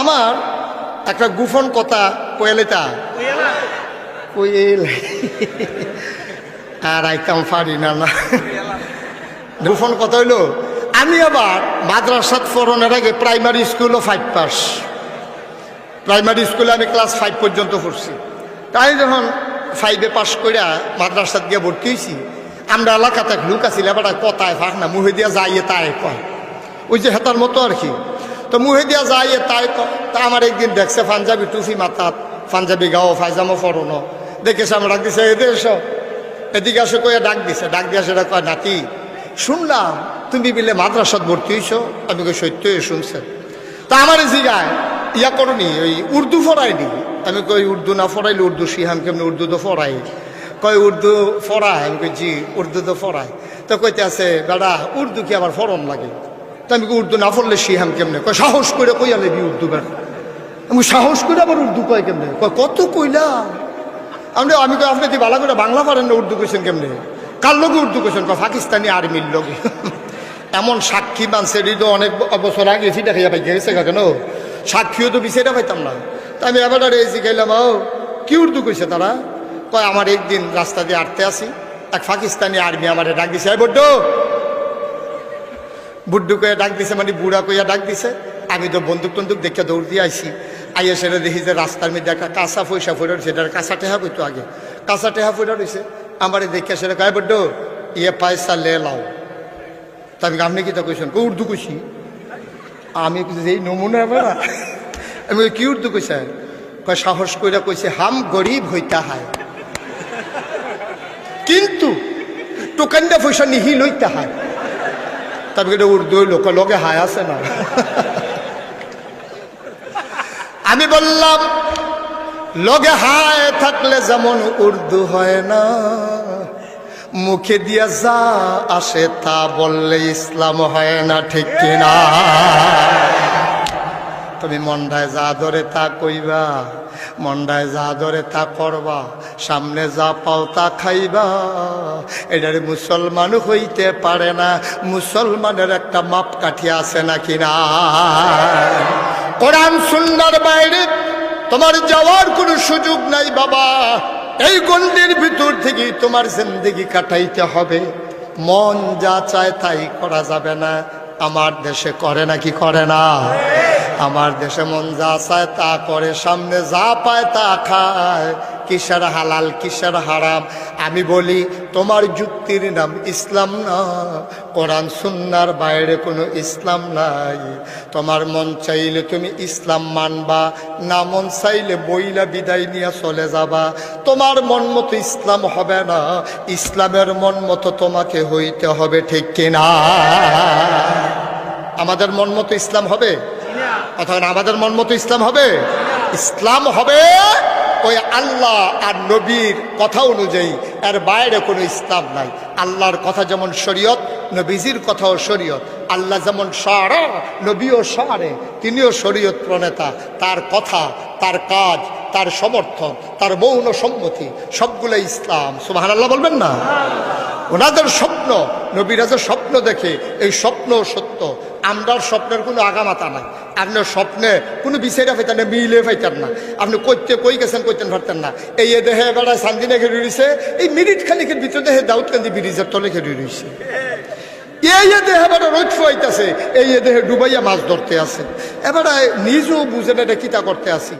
আমার একটা গুফন কথা কয়েলেতা কইল। আর আইতাম পারি না না। গুফন কথা হইল, আমি আবার মাদ্রাসাত ফরনের আগে প্রাইমারি স্কুলও ফাইভ পাস প্রাইমারি স্কুলে আমি ক্লাস ফাইভ পর্যন্ত পড়ছি। তাই যখন ফাইভে পাস করিয়া মাদ্রাসাত গিয়ে ভর্তি হয়েছি আমরা এলাকাতে লোক আছিল কথায় ফাঁক না, মুহে দিয়া যাইয়ে তাই কয়। ওই যে হেতার মতো আর কি। তো মুহে দিয়া যাইয়ে তাই তা। আমার একদিন দেখছে পাঞ্জাবি টুফি মাথাত, পাঞ্জাবি গাও ফাইজামো ফরনো দেখেছে আমরা ডাক দিছে এদের এসো এদিকে আসো কয়ে ডাক দিছে। ডাক দিয়া সেটা কয়, নাতি, শুনলাম তুমি বিলে মাদ্রাসাত ভর্তি হইছো। আমি কই সত্যই শুনছেন তা আমার জিগায়, ইয়া করনি, ওই উর্দু ফরাইনি আমি কই, উর্দু না ফরাইলে উর্দু শিহাম কেমনি? উর্দু তো ফরাই কয়, উর্দু ফরায় আমি কই, জি, উর্দু তো ফরায় তো কইতে আছে বেড়া, উর্দু কি আবার ফরম লাগে? তো আমি কই উর্দু না পড়লে শিহাম কেমনে? কয় সাহস করে কইয়া লেবি উর্দু বেড়া আমি সাহস করে আবার উর্দু কয় কেমনে? কয় কত কইলা আমি আমি কই আপনি বালা করে বাংলা পারেন না উর্দু কইছেন কেমনে? কার লগে উর্দু কইছেন? কয় পাকিস্তানি আর্মির লগে। এমন সাক্ষী মানছে হৃদয় অনেক বছর আগে ফিটা খাইয়া পাই গেছে কেন? সাক্ষীও তো বিষয়টা পাইতাম না। তা আমি এবার এসে গেলাম ও কি উর্দু কইছে তারা? কয়, আমার একদিন রাস্তা দিয়ে আটতে আসি, এক পাকিস্তানি আর্মি আমার ডাক দিছে বড্ড বুড্ডু কইয়া ডাক দিছে মানে বুড়া কইয়া ডাক দিছে। আমি তো বন্দুক টন্দুক দেখে দৌড় দিয়ে আইসি আইয়া সেটা দেখি যে রাস্তার মধ্যে একটা কাঁচা পয়সা ফুটে রয়েছে এটার কাঁচা টেহা কইতো আগে। কাঁচা টেহা ফুটে রয়েছে, আমার দেখে সেটা কয় বড্ড ইয়ে পয়সা লে লাও। তা আমি আপনি কি তা কইছেন? কই, উর্দু কইছি। আমি এই নমুনা এবার আমি কি উর্দু কইছে কয়, সাহস কইরা কইছে, হাম গরিব হইতা হায়। কিন্তু টোকানটা পয়সা নিহি লইতে হয়। এটা উর্দু লোক লোকে হায় আছে না আমি বললাম লগে হায় থাকলে যেমন উর্দু হয় না মুখে দিয়ে যা আসে তা বললে ইসলাম হয় না ঠিক কিনা তুমি মন্ডায় যা ধরে তা কইবা, মন্ডায় যা ধরে তা করবা, সামনে যা পাও তা খাইবা। এটার মুসলমান হইতে পারে না, মুসলমানের একটা মাপ কাঠি আছে নাকি না? কোরআন সুন্দর বাইরে তোমার যাওয়ার কোনো সুযোগ নাই বাবা। এই গন্ডির ভিতর থেকে তোমার জিন্দগি কাটাইতে হবে। মন যা চায় তাই করা যাবে না, আমার দেশে করে নাকি করে না? আমার দেশে মন যা চায় তা করে, সামনে যা পায় তা খায়। কিসের হালাল, কিসের হারাম? আমি বলি, তোমার যুক্তির নাম ইসলাম না, কোরআন সুন্নার বাইরে কোনো ইসলাম নাই। তোমার মন চাইলে তুমি ইসলাম মানবা, না মন চাইলে বইলা বিদায় নিয়ে চলে যাবা। তোমার মন মতো ইসলাম হবে না, ইসলামের মন মতো তোমাকে হইতে হবে, ঠিক কিনা? আমাদের মন মতো ইসলাম হবে? অথবা আমাদের মন মতো ইসলাম হবে? ইসলাম হবে ওই আল্লাহ আর নবীর কথা অনুযায়ী। এর বাইরে কোনো ইসলাম নাই। আল্লাহর কথা যেমন শরীয়ত, নবীজির কথাও শরীয়ত। আল্লাহ যেমন সারা, নবীও সারে, তিনিও শরীয়ত প্রণেতা। তার কথা, তার কাজ, তার সমর্থন, তার মৌন সম্মতি সবগুলো ইসলাম। সুবাহ আল্লাহ বলবেন না? ওনাদের স্বপ্ন, নবীরা যে স্বপ্ন দেখে, এই স্বপ্ন সত্য। আমরার স্বপ্নের কোনো আগামাতা নাই। আপনার স্বপ্নে কোনো বিষয়টা পাইতেন না, মিলে পাইতেন না। আপনি কইতে কই গেছেন, কইতেন পারতেন না। এই এ দেহে এবার সান্দিনে ঘেরে রয়েছে এই মিনিট খানিকের ভিতরে দেহে দাউদকান্দি ব্রিজের তলে ঘেরে রয়েছে এই দেহে এবার রোদ ফুয়াইতেছে, এই দেহে ডুবাইয়া মাছ ধরতে আছে। এবার নিজেও বুঝে না এটা কিতা করতে আসি